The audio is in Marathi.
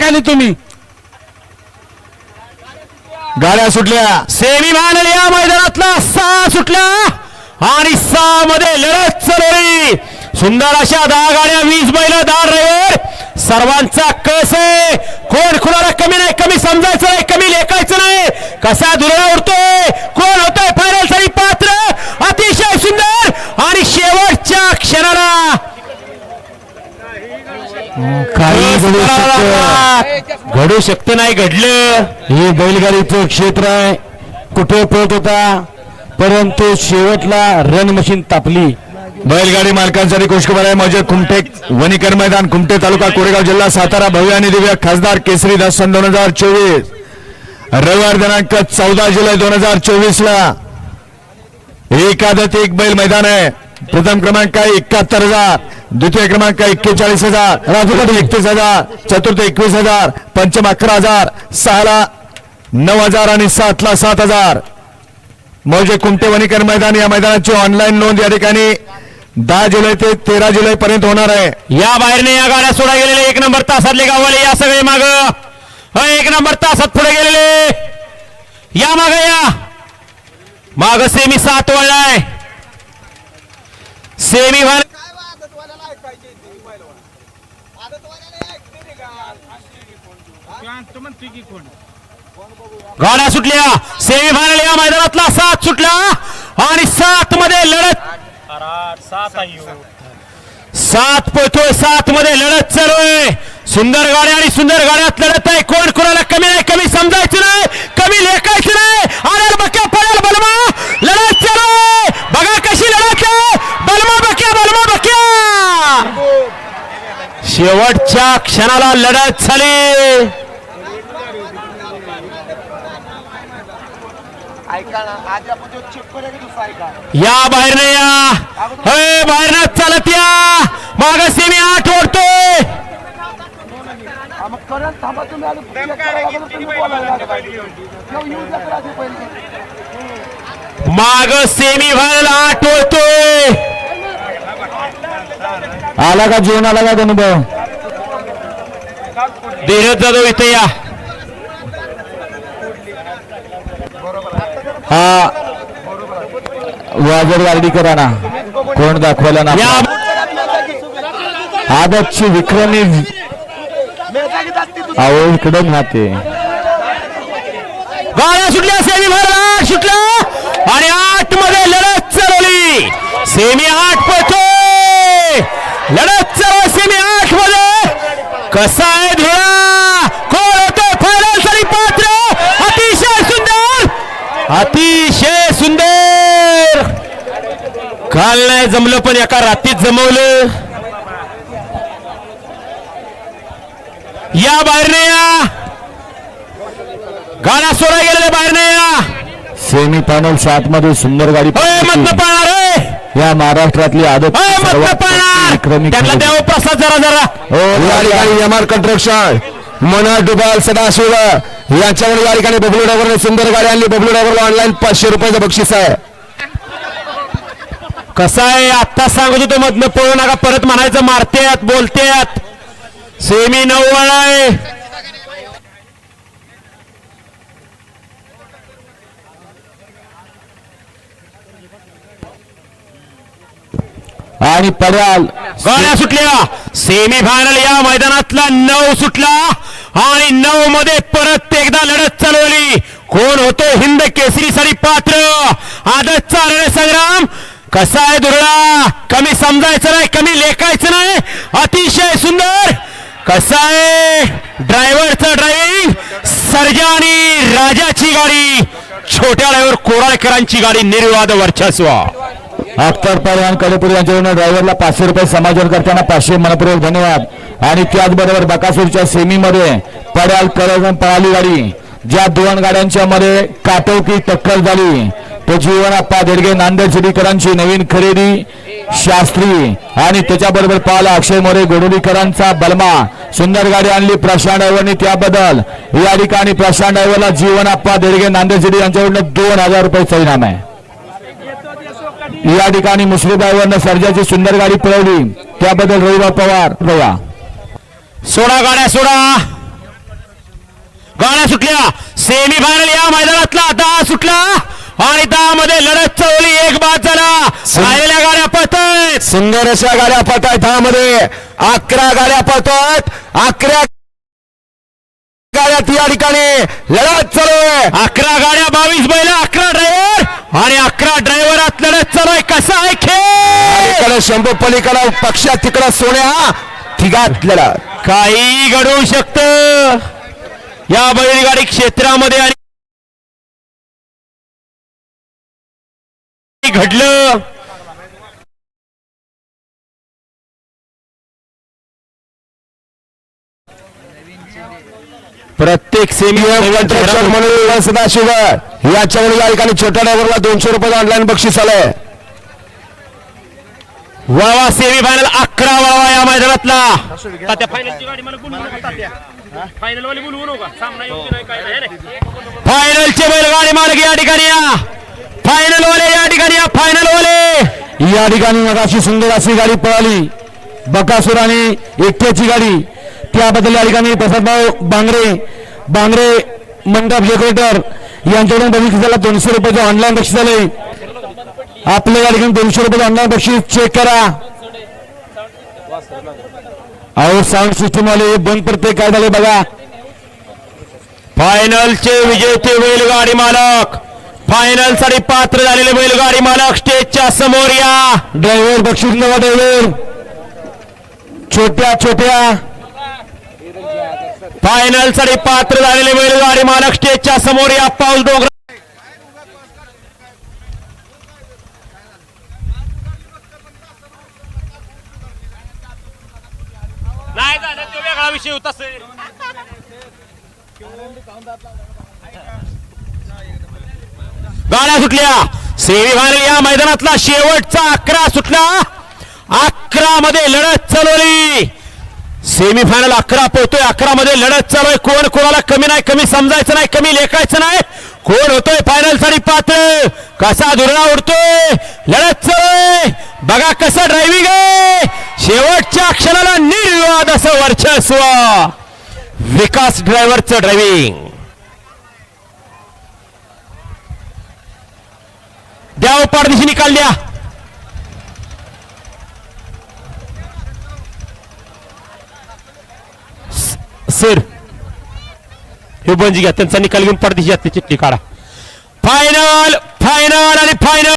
खाली तुम्ही. गाड्या सुटल्या. सेमी फायनल या मैदानातला. सहा सुटला आणि सहा मध्ये लढत चालवली सुंदर अशा दहा गाड्या वीस बैल दहा ड्रायव्हर सर्वांचा कस आहे? कोण कुणाला कमी नाही कमी समजायचं नाही कमी लेखायचं नाही. कसा दुरळा उडतोय? कोण होत फायनलसाठी पात्र अतिशय सुंदर आणि शेवटच्या क्षणाला काही घडू शकतं. घडू शकतं नाही घडलं. हे बैलगाडीचं क्षेत्र आहे. कुठे पळत होता? परंतु शेवटला रन मशीन तापली. बैलगाडी मालकांसाठी खुशखबर आहे माझे कुमटे वणीकर मैदान कुमटे तालुका कोरेगाव जिल्हा सातारा भव्य आणि दिव्य खासदार केसरी दास सन दोन हजार चोवीस. रविवार दिनांक चौदा जुलै दोन हजार चोवीस ला एक आदत एक बैल मैदान आहे. प्रथम क्रमांक आहे एकाहत्तर हजार. द्वितीय क्रमांक एक्केचाळीस हजार राजूकडे एकतीस हजार चतुर्थ एकवीस हजार पंचम अकरा हजार सहाला नऊ हजार आणि सातला सात हजार. मौजे कुमटे वणीकर मैदान या मैदानाची ऑनलाईन नोंद या ठिकाणी दहा जुलै ते तेरा जुलै पर्यंत होणार आहे. या बाहेरने या गाड्या सोडा गेलेले एक नंबर तासातले गाववाले या सगळे माग. हो, एक नंबर तासात पुढे गेलेले. या माग या. माग सेमी सात वळलाय. सेमी गाड्या सुटल्या. सेमी फायनल या मैदानातला सात सुटला. आणि सात मध्ये लढत. सात पोहोचतोय सात मध्ये लढत चालू आहे. सुंदर गाड्या आणि सुंदर गाड्यात लढत आहे. कोण कोणाला कमी नाही कमी समजायचं नाही. कमी लेखायचं नाही अरे बक्या पडेल बलमा लढत चालू आहे बघा कशी लढत आहे बलमा बक्या बलमा बक्या शेवटच्या क्षणाला लढत झाली. ऐका ना आज आपण जो चेक करूया की दुसरा ऐका? या बाहेरने या. हे बाहेरनं चालत या. माग सेमी आठ ओढतोय. हा, मग सेमी फायनल आठ ओढतोय. आला का जीवन आला का अनुभव? धीरज जाधव इथे या. हा. वाजर गाडी करा ना कोण दाखवायला ना आदतची विक्रमी. अहो इकडे राहते गाड्या सुटल्या सेमी आठ सुटला. आणि आठमध्ये लढत चालवली सेमी आठ पोहोचतोय लढत चालू सेमी आठमध्ये. कसा आहे धुळा? कोण होतोय फायनलसाठी पात्र? अतिशय सुंदर. अतिशय सुंदर. काल नाही जमलं पण एका रात्रीत जमवलं. या बाहेरने या. गाड्या सोडा गेलेल्या बाहेरने या. सेमी फायनल सात मध्ये सुंदर गाडी पाळणार होय. या महाराष्ट्रातली आदत प्रसाद जरा जरा. या ठिकाणी M R construction Manohar Dubal Sadashiv. यांच्याकडे या ठिकाणी बबलू ड्रायव्हरने सुंदर गाडी आणली. बबलू ड्रायव्हरला ऑनलाईन पाचशे रुपयाचं बक्षीस आहे. कसं आहे? आत्ता सांगत होतो मधनं पळू नका परत म्हणायचं मारतेत बोलतेत. सेमी नऊ आहे. आणि पड्याल गोळ्या सुटल्या. सेमीफायनल या मैदानातला नऊ सुटला आणि नऊ मध्ये परत एकदा लढत चालवली. कोण होतो हिंद केसरी साठी पात्र? आदतचा रणसंग्राम. कसा आहे दुर्ळा? कमी समजायचं नाही कमी लेखायचं नाही. अतिशय सुंदर. कसा आहे? ड्रायव्हरचं ड्रायव्हिंग. सर्जा आणि राजाची गाडी. छोट्या ड्रायव्हर कोराळकरांची गाडी निर्वाद वर्चस्व. अख्तर पडवान कडेपूर यांच्याकडून ड्रायव्हरला पाचशे रुपये समाजन करताना पाचशे मनपूर्वक धन्यवाद. आणि त्याचबरोबर बकासूरच्या सेमीमध्ये पड्याल करजण पळाली गाडी. ज्या दोन गाड्यांच्या मध्ये काटोकी टक्कर झाली. तो जीवन आप्पा देडगे नांदेड सिटीकरांची नवीन खरेदी शास्त्री. आणि त्याच्याबरोबर पाहिला अक्षय मोरे गोडोलीकरांचा बलमा. सुंदर गाडी आणली प्रशांत ड्रायव्हरने त्याबद्दल. या ठिकाणी प्रशांत ड्रायव्हरला जीवन आप्पा देडगे नांदेड सिटी यांच्याकडून दोन हजार रुपये इनाम आहे या ठिकाणी ड्रायव्हरनं सर्जाची सुंदर गाडी पळवली. त्याबद्दल रविवार पवार रवा. सोडा गाड्या सोडा. गाड्या सुटल्या. सेमी फायनल या मैदानातला. दहा सुटला. आणि दहा मध्ये लढत चवली एक बाद झाला. राहिलेल्या गाड्या पळतायत सुंदर अशा गाड्या पळतायत. मध्ये अकरा गाड्या पळतायत अकरा गाड्यात या ठिकाणी लढत चालू आहे. अकरा गाड्या बावीस बैल अकरा ड्रायव्हर आणि अकरा ड्रायव्हरात लढत चालू आहे. कसा आहे खेळ? इकडे शंभू पलीकडे पक्षात तिकडं सोन्या तिघात लढत. काही घडवू शकत. या बैलगाडी क्षेत्रामध्ये आणि घडलं. प्रत्येक सेमी म्हणून सदाशिवर याच्यावर या ठिकाणी छोट्या ड्रायव्हरला दोनशे रुपये ऑनलाईन बक्षीस आलंय. वावा सेमी फायनल अकरा वावा या मैदानातला. फायनलची गाडी मला बोलवू नका तात्या. फायनल वाली बोलवू नका. सामना योग्य नाही काय नाही फायनलचे बैलगाडी मालक या ठिकाणी या. फायनल वाले या ठिकाणी या फायनल वाले. या ठिकाणी मगाशी सुंदर अशी गाडी पळाली. बकासूर आणि एकट्याची गाडी. त्याबद्दल या ठिकाणी प्रसादभाऊ बांगरे बांगरे मंडप डेकोरेटर यांच्याकडून त्याला दोनशे रुपयाचं ऑनलाईन बक्षीस आलंय आपल्या या ठिकाणी दोनशे रुपयाचं ऑनलाईन बक्षीस चेक करा. अहो साऊंड सिस्टम वाले बंद पडते काय झाले बघा. फायनलचे विजेते बैलगाडी मालक. फायनलसाठी पात्र झालेले बैलगाडी मालक स्टेजच्या समोर या. ड्रायव्हर बक्षीस नवा ड्रायव्हर छोट्या छोट्या. फायनलसाठी पात्र झालेले बैलगाडी मालक स्टेजच्या समोर या पाऊल डोंगर नाही झालं तो वेगळा विषय होता गाड्या सुटल्या. सेमी फायनल या मैदानातला शेवटचा अकरा सुटला. अकरा मध्ये लढत चालवली सेमी फायनल अकरा पोहतोय. अकरा मध्ये लढत चालू आहे. कोण कोणाला कमी नाही कमी समजायचं नाही कमी लेखायचं नाही? कोण होतोय फायनलसाठी पात्र? कसा दुरणा उडतोय? लढत चालू बघा कसं ड्रायव्हिंग आहे. शेवटच्या क्षणाला निर्विवाद असं वर्चस्व. विकास ड्रायव्हरचं ड्रायव्हिंग द्या हो पारदिशी निकाल द्या. सर. हे बंजी घ्या त्यांचा निकाल घेऊन पडदेशी चिठ्ठी काढा. फायनल फायनल आणि फायनल